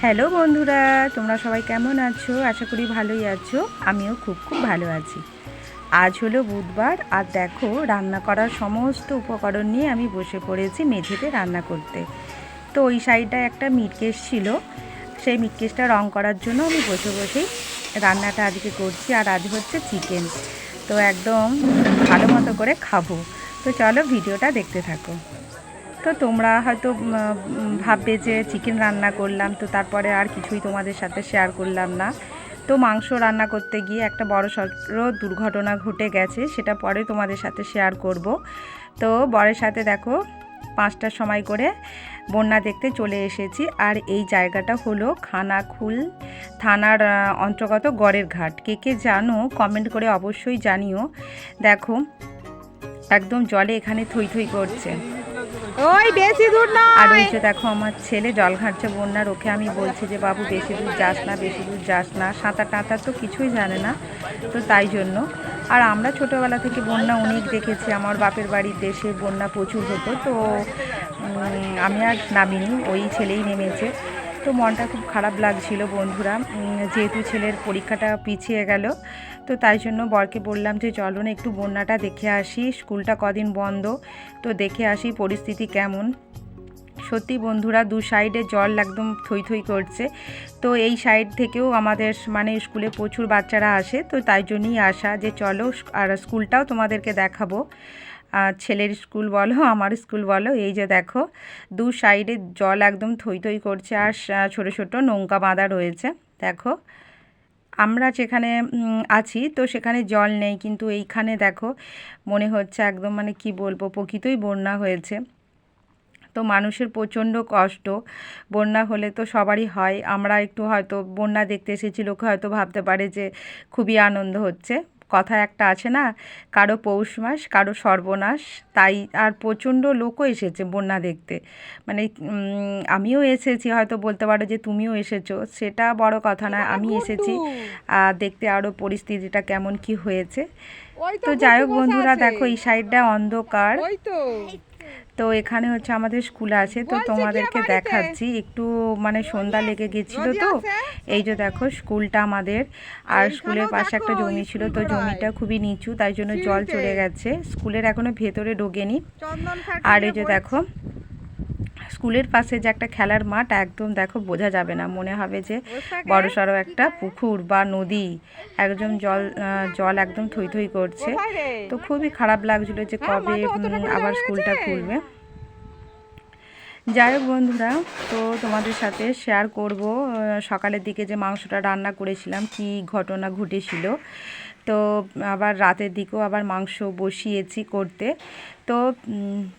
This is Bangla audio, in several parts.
হ্যালো বন্ধুরা, তোমরা সবাই কেমন আছো? আশা করি ভালোই আছো। আমিও খুব খুব ভালো আছি। আজ হলো বুধবার, আর দেখো, রান্না করার সমস্ত উপকরণ নিয়ে আমি বসে পড়েছি মেঝেতে রান্না করতে। তো ওই সাইডটায় একটা মিটকেস ছিল। সেই মিটকেসটা রং করার জন্য আমি বসে বসেই রান্নাটা আজকে করছি, আর আজ হচ্ছে চিকেন। তো একদম ভালো মতো করে খাব। তো চলো ভিডিওটা দেখতে থাকো। তো তোমরা হয়তো ভাববে যে চিকেন রান্না করলাম, তো তারপরে আর কিছুই তোমাদের সাথে শেয়ার করলাম না। তো মাংস রান্না করতে গিয়ে একটা বড় সড়ো দুর্ঘটনা ঘটে গেছে, সেটা পরে তোমাদের সাথে শেয়ার করব। তো বরের সাথে দেখো, পাঁচটার সময় করে বন্যা দেখতে চলে এসেছি, আর এই জায়গাটা হলো খানাখুল থানার অন্তর্গত গড়ের ঘাট। কে কে জানো কমেন্ট করে অবশ্যই জানিও। দেখো, একদম জলে এখানে থই থই করছে। ওই বেশি দূর আর নয় ওই যে দেখো, আমার ছেলে জল ঘাটছে বন্যার, ওকে আমি বলছি যে, বাবু, বেশি দূর যাস না, বেশি দূর যাস না। সাঁতার টাঁতার তো কিছুই জানে না, তো তাই জন্য। আর আমরা ছোটোবেলা থেকে বন্যা অনেক দেখেছি। আমার বাপের বাড়ির দেশে বন্যা প্রচুর হতো, তো আমি আর নামিনি, ওই ছেলেই নেমেছে। তো মনটা খুব খারাপ লাগছিল বন্ধুরা। যেহেতু ছেলের পরীক্ষাটা পিছিয়ে গেল, তো তাই জন্য বরকে বললাম যে, চলো না একটু বন্যাটা দেখে আসি, স্কুলটা কদিন বন্ধ, তো দেখে আসি পরিস্থিতি কেমন। সত্যি বন্ধুরা, দু সাইডে জল একদম থই থই করছে, তো এই সাইড থেকেও আমাদের মানে স্কুলে প্রচুর বাচ্চারা আসে, তো তাই জন্যই আসা যে, চলো আর স্কুলটাও তোমাদেরকে দেখাবো। ছেলের স্কুল বলো, আমার স্কুল বলো, এই যে দেখো, দু সাইডে জল একদম থই থই করছে আর ছোট ছোট নৌকা বাঁধা রয়েছে, দেখো। আমরা যেখানে আছি, তো সেখানে জল নেই, কিন্তু এইখানে দেখো, মনে হচ্ছে একদম মানে কি বলব, প্রকৃতই বন্যা হয়েছে। তো মানুষের প্রচণ্ড কষ্ট, বন্যা হলে তো সবারই হয়। আমরা একটু হয়তো বন্যা দেখতে এসেছি, লোকে হয়তো ভাবতে পারে যে খুবই আনন্দ হচ্ছে। কথা একটা আছে না কারও পৌষ মাস কারও সর্বনাশ তাই আর প্রচণ্ড লোকও এসেছে বন্যা দেখতে। মানে আমিও এসেছি হয়তো বলতে পারো যে তুমিও এসেছ সেটা বড় কথা না আমি এসেছি আর দেখতে আরও পরিস্থিতিটা কেমন কি হয়েছে। তো যাই হোক বন্ধুরা দেখো এই সাইডটা অন্ধকার। তো এখানে হচ্ছে আমাদের স্কুল আছে তো তোমাদেরকে দেখাচ্ছি। একটু মানে সন্ধ্যা লেগে গেছিল তো এই যে দেখো স্কুলটা আমাদের। আর স্কুলের পাশে একটা জমি ছিল তো জমিটা খুবই নিচু তাই জন্য জল চলে গেছে। স্কুলের এখনও ভেতরে ঢোকেনি। আর এই যে দেখো স্কুলের পাশে যে একটা খেলার মাঠ একদম দেখো বোঝা যাবে না। মনে হবে যে বড় সড়ো একটা পুকুর বা নদী একদম জল জল একদম থই থই করছে। তো খুবই খারাপ লাগছিল যে হ্যাঁ, কবে আবার স্কুলটা খুলবে। যাই হোক বন্ধুরা তো তোমাদের সাথে শেয়ার করব। সকালের দিকে যে মাংসটা রান্না করেছিলাম কি ঘটনা ঘটেছিল। তো আবার রাতের দিকেও আবার মাংস বসিয়েছি করতে। তো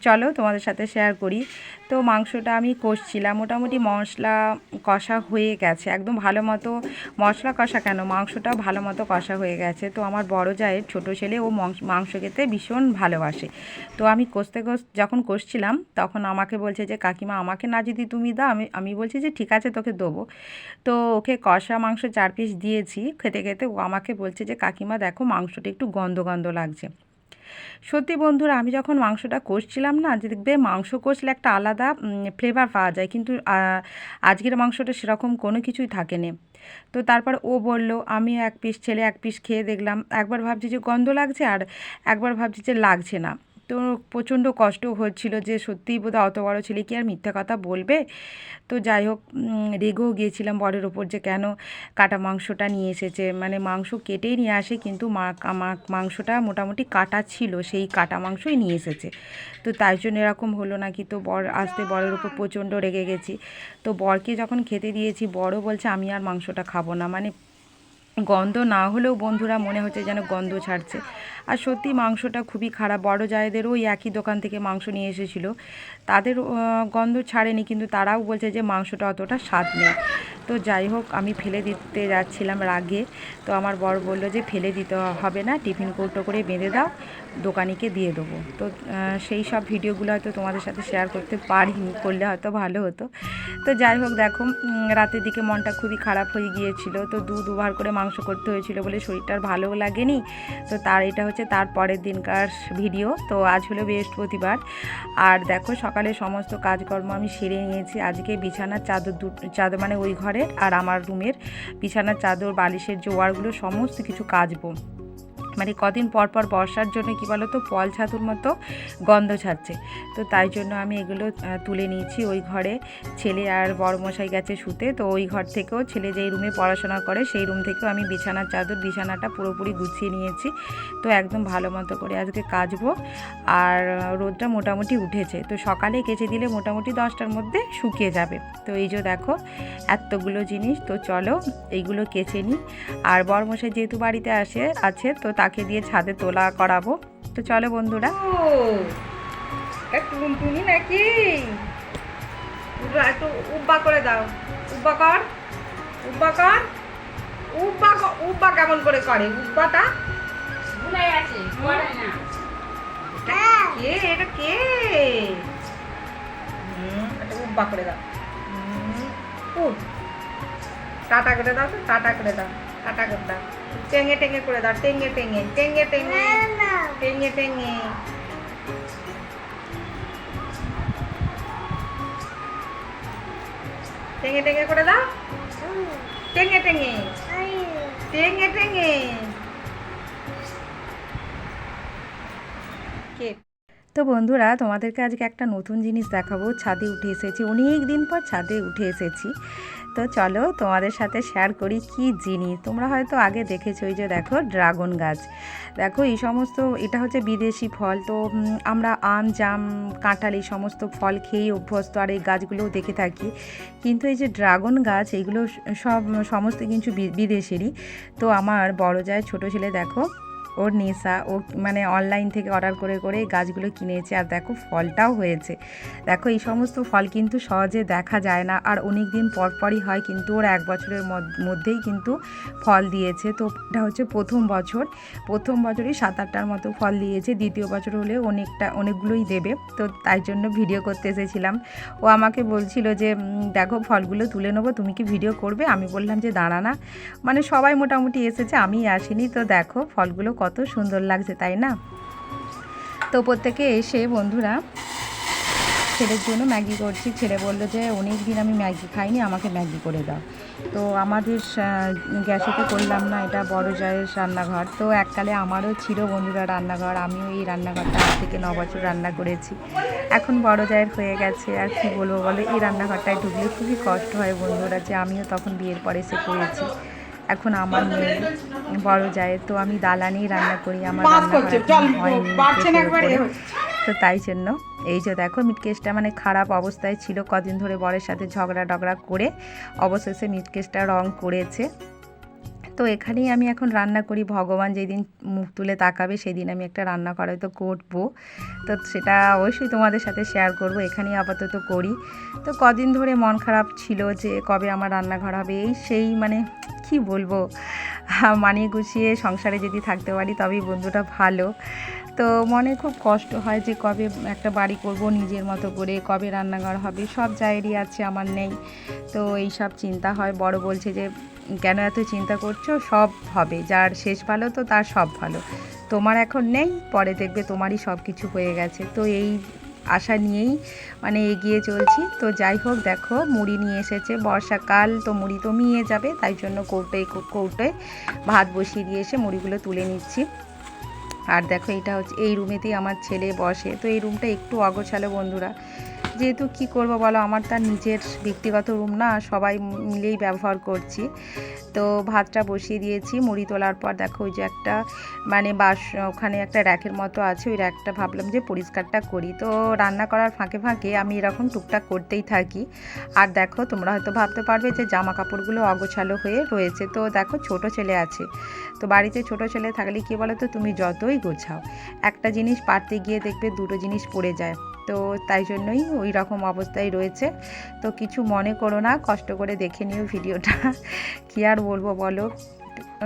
চলো তোমাদের সাথে শেয়ার করি। তো মাংসটা আমি কষছিলাম। মোটামুটি মশলা কষা হয়ে গেছে। একদম ভালো মতো মশলা কষা কেন? মাংসটাও ভালো মতো কষা হয়ে গেছে। তো আমার বড় যায় ছোটো ছেলে ও মাংস- খেতে ভীষণ ভালোবাসে। তো আমি কষতে কষ, যখন কষছিলাম, তখন আমাকে বলছে যে, কাকিমা, আমাকে না যদি তুমি দাও, আমি আমি বলছি যে, ঠিক আছে, তোকে দেবো। তো ওকে কষা মাংস চার পিস দিয়েছি। খেতে খেতে ও আমাকে বলছে যে, কাকিমা দেখো মাংসটা একটু গন্ধ গন্ধ লাগছে। সত্যি বন্ধুরা, আমি যখন মাংসটা কষছিলাম না যে দেখবে মাংস কষলে একটা আলাদা ফ্লেভার পাওয়া যায়। কিন্তু আজকের মাংসটা সেরকম কোনো কিছুই থাকে না তো তারপর ও বলল, আমি এক পিস ছেলে এক পিস খেয়ে দেখলাম। একবার ভাবছি যে গন্ধ লাগছে আর একবার ভাবছি যে লাগছে না। তো প্রচণ্ড কষ্ট হচ্ছিল যে সত্যিই বোধহয় অত বড় ছেলে কি আর মিথ্যা কথা বলবে? তো যাই হোক রেগেও গিয়েছিলাম বরের ওপর যে কেন কাটা মাংসটা নিয়ে এসেছে। মানে মাংস কেটেই নিয়ে আসে কিন্তু মা- মাংসটা মোটামুটি কাটা ছিল, সেই কাটা মাংসই নিয়ে এসেছে। তো তাই জন্য এরকম হলো নাকি তো বর, আসতে বরের ওপর প্রচণ্ড রেগে গেছি। তো বরকে যখন খেতে দিয়েছি বড় বলছে, আমি আর মাংসটা খাব না। মানে গন্ধ না হলেও বন্ধুরা মনে হচ্ছে যেন গন্ধ ছাড়ছে। আর সত্যি মাংসটা খুবই খারাপ। বড় জায়েদেরও ওই একই দোকান থেকে মাংস নিয়ে এসেছিল। তাদের গন্ধ ছাড়েনি, কিন্তু তারাও বলছে যে মাংসটা অতটা স্বাদ নেই। তো যাই হোক, আমি ফেলে দিতে যাচ্ছিলাম রাগে। তো আমার বর বলল যে ফেলে দিতে হবে না, টিফিন কৌটো করে বেঁধে দাও, দোকানিকে দিয়ে দেবো। তো সেই সব ভিডিওগুলো হয়তো তোমাদের সাথে শেয়ার করতে পারিনি, করলে হয়তো ভালো হতো। তো যাই হোক, দেখো রাতের দিকে মনটা খুবই খারাপ হয়ে গিয়েছিল। তো দু দুবার করে মাংস করতে হয়েছিল বলে শরীরটা আর ভালোও লাগেনি। তো তার এটা হচ্ছে তার পরের দিনকার ভিডিও। তো আজ হলো বৃহস্পতিবার। আর দেখো, সকালে সমস্ত কাজকর্ম আমি সেরে নিয়েছি। আজকে বিছানার চাদর দু, চাদর মানে ওই ঘরের আর আমার রুমের বিছানার চাদর, বালিশের জোয়ারগুলো, সমস্ত কিছু কাচবো। মানে কদিন পর পর বর্ষার জন্য কী বলো তো পল ছাতুর মতো গন্ধ ছাড়ছে। তো তাই জন্য আমি এগুলো তুলে নিয়েছি ওই ঘরে। ছেলে আর বড় মশাই গেছে শুতে, তো ওই ঘর থেকেও ছেলে যেই রুমে পড়াশোনা করে, সেই রুম থেকেও আমি বিছানার চাদর, বিছানাটা পুরোপুরি গুছিয়ে নিয়েছি। তো একদম ভালো মতো করে আজকে কাচবো। আর রোদটা মোটামুটি উঠেছে। তো সকালে কেচে দিলে মোটামুটি দশটার মধ্যে শুকিয়ে যাবে। তো এই যে দেখো, এতগুলো জিনিস। তো চলো, এইগুলো কেচে নিই। আর বড়মশাই যেহেতু বাড়িতে আসে, আছে, তো তাকে দিয়ে ছাদে তোলা করাবো। তো চলো বন্ধুরা। টুনটুনি নাকি? একটু উব্বা করে দাও। উব্বা কর উব্বা কর উব্বা উব্বা কেমন করে করে? উব্বাটা? ভুলে গেছে করে না। কে? এটা কে? উব্বা করে দাও। টাটা করে দাও তো টাটা করে দাও। টাটা করে দাও টেঙে টেঙে করে দাও টেঙে টেঙে টেঙে টেঙে টেঙে টেঙে। টেঙে টেঙে করে দাও। টেঙে টেঙে টেঙে টেঙে। কে? তো বন্ধুরা তোমাদেরকে আজকে একটা নতুন জিনিস দেখাবো। ছাদে উঠে এসেছি অনেক দিন পর ছাদে উঠে এসেছি। তো চলো তোমাদের সাথে শেয়ার করি কি জিনিস। তোমরা হয়তো আগে দেখেছ ওই যে দেখো ড্রাগন গাছ। দেখো এই সমস্ত, এটা হচ্ছে বিদেশি ফল। তো আমরা আম, জাম, কাঁঠাল এই সমস্ত ফল খেয়েই অভ্যস্ত আর এই গাছগুলোও দেখে থাকি। কিন্তু এই যে ড্রাগন গাছ এইগুলো সব, সমস্ত কিছু বিদেশেরই। তো আমার বড় যায় ছোট ছেলে দেখো ওর নেশা, ও মানে অনলাইন থেকে অর্ডার করে করে গাছগুলো কিনেছে আর দেখো ফলটাও হয়েছে। দেখো এই সমস্ত ফল কিন্তু সহজে দেখা যায় না আর অনেক দিন পর পরই হয় কিন্তু ওর এক বছরের মধ্যেই কিন্তু ফল দিয়েছে। তো এটা হচ্ছে প্রথম বছর। প্রথম বছরই সাত আটটার মতো ফল দিয়েছে। দ্বিতীয় বছর হলে অনেকটা, অনেকগুলোই দেবে। তো তাই জন্য ভিডিও করতে এসেছিলাম। ও আমাকে বলছিল যে দেখো ফলগুলো তুলে নেব, তুমি কি ভিডিও করবে? আমি বললাম যে, দাঁড়া না। মানে সবাই মোটামুটি এসেছে আমি আসিনি। তো দেখো ফলগুলো কত সুন্দর লাগছে, তাই না? তো প্রত্যেকে এসে বন্ধুরা ছেলের জন্য ম্যাগি করছি। ছেলে বলল যে, অনেক দিন আমি ম্যাগি খাইনি, আমাকে ম্যাগি করে দাও। তো আমাদের গ্যাসেতে করলাম না, এটা বড় জয়ের রান্নাঘর। তো এককালে আমারও ছিল বন্ধুরা রান্নাঘর, আমিও এই রান্নাঘরটা আজ থেকে ন বছর রান্না করেছি। এখন বড় জায়ের হয়ে গেছে, আর কি বলব বলো, এই রান্নাঘরটায় ঢুকলে খুবই কষ্ট হয় বন্ধুরা, যে আমিও তখন বিয়ের পরে এসে করেছি। এখন আমার মেয়ে বড় যায় তো আমি দালানেই রান্না করি আমার হয়নি তো তাই জন্য এই যে দেখো মিটকেসটা মানে খারাপ অবস্থায় ছিল কদিন ধরে বরের সাথে ঝগড়া টগড়া করে অবশেষে মিটকেসটা রং করেছে। তো এখানেই আমি এখন রান্না করি ভগবান যেদিন মুখ তুলে তাকাবে সেদিন আমি একটা রান্না করা তো করব। তো সেটা অবশ্যই তোমাদের সাথে শেয়ার করব এখানেই আপাতত করি। তো কদিন ধরে মন খারাপ ছিল যে কবে আমার রান্নাঘর হবে এই সেই মানে কি বলব? মানিয়ে গুছিয়ে সংসারে যদি থাকতে পারি তবেই বন্ধুটা ভালো। তো মনে খুব কষ্ট হয় যে কবে একটা বাড়ি করব নিজের মতো করে, কবে রান্নাঘর হবে, সব জায়গারই আছে, আমার নেই। তো এই সব চিন্তা হয়। বড় বলছে যে, কেন এত চিন্তা করছ? সব হবে। যার শেষ ভালো তো তার সব ভালো। তোমার এখন নেই, পরে দেখবে তোমারই সব কিছু হয়ে গেছে। তো এই আশা নিয়েই মানে এগিয়ে চলছি। তো যাই হোক, দেখো, মুড়ি নিয়ে এসেছে। বর্ষাকাল, তো মুড়ি তো মিয়ে যাবে, তাই জন্য কৌটোয় কৌটোয় ভাত বসিয়ে দিয়ে এসে মুড়িগুলো তুলে নিচ্ছি। আর দেখো, এটা হচ্ছে, এই রুমেতেই আমার ছেলে বসে। তো এই রুমটা একটু অগোছালো বন্ধুরা। যেহেতু কি করব বলো, আমার তার নিজের ব্যক্তিগত রুম না, সবাই মিলেই ব্যবহার করছি। তো ভাতটা বসিয়ে দিয়েছি, মুড়ি তোলার পর দেখো ওই যে একটা মানে বাস, ওখানে একটা র্যাকের মতো আছে, ওই র্যাকটা ভাবলাম যে পরিষ্কারটা করি। তো রান্না করার ফাঁকে ফাঁকে আমি এরকম টুকটাক করতেই থাকি। আর দেখো, তোমরা হয়তো ভাবতে পারবে যে জামা কাপড়গুলো অগোছালো হয়ে রয়েছে। তো দেখো, ছোট ছেলে আছে। তো বাড়িতে ছোট ছেলে থাকলে কী বলো তো তুমি যতই গোছাও, একটা জিনিস পারতে গিয়ে দেখবে দুটো জিনিস পড়ে যায়। তো তাই জন্যই ওই রকম অবস্থায় রয়েছে। তো কিছু মনে করো না, কষ্ট করে দেখে নিও ভিডিওটা। কি আর বলব বলো?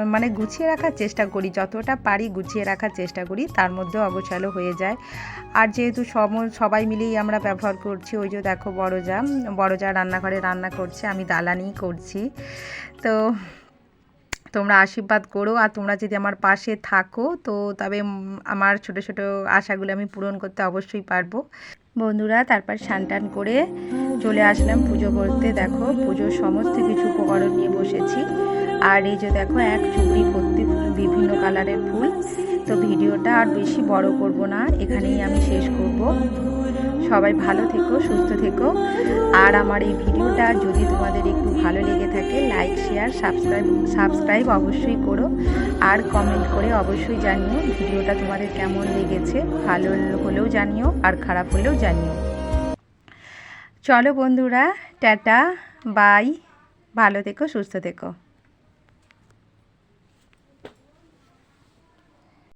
মানে গুছিয়ে রাখার চেষ্টা করি, যতটা পারি গুছিয়ে রাখার চেষ্টা করি, তার মধ্যে অগোছালো হয়ে যায়। আর যেহেতু সম, সবাই মিলেই আমরা ব্যবহার করছি, ওই যে দেখো বড় যা বড় যা রান্নাঘরে রান্না করছে, আমি দালানিই করছি। তো তোমরা আশীর্বাদ করো আর তোমরা যদি আমার পাশে থাকো, তো তবে আমার ছোট ছোট আশাগুলো আমি পূরণ করতে অবশ্যই পারব। বন্ধুরা, তারপর টান করে চলে আসলাম পুজো করতে। দেখো, পুজোর সমস্ত কিছু উপকরণ নিয়ে বসেছি। আর এই যে দেখো, এক চুবড়ি ভর্তি বিভিন্ন কালারের ফুল। তো ভিডিওটা আর বেশি বড় করব না, এখানেই আমি শেষ করব। সবাই ভালো থেকো, সুস্থ থেকো। আর আমার এই ভিডিওটা যদি তোমাদের একটু ভালো লেগে থাকে লাইক শেয়ার সাবস্ক্রাইব সাবস্ক্রাইব অবশ্যই করো। আর কমেন্ট করে অবশ্যই জানিও ভিডিওটা তোমাদের কেমন লেগেছে, ভালো হলেও জানিও আর খারাপ হলেও জানিও। চলো বন্ধুরা, টাটা বাই ভালো থেকো, সুস্থ থেকো।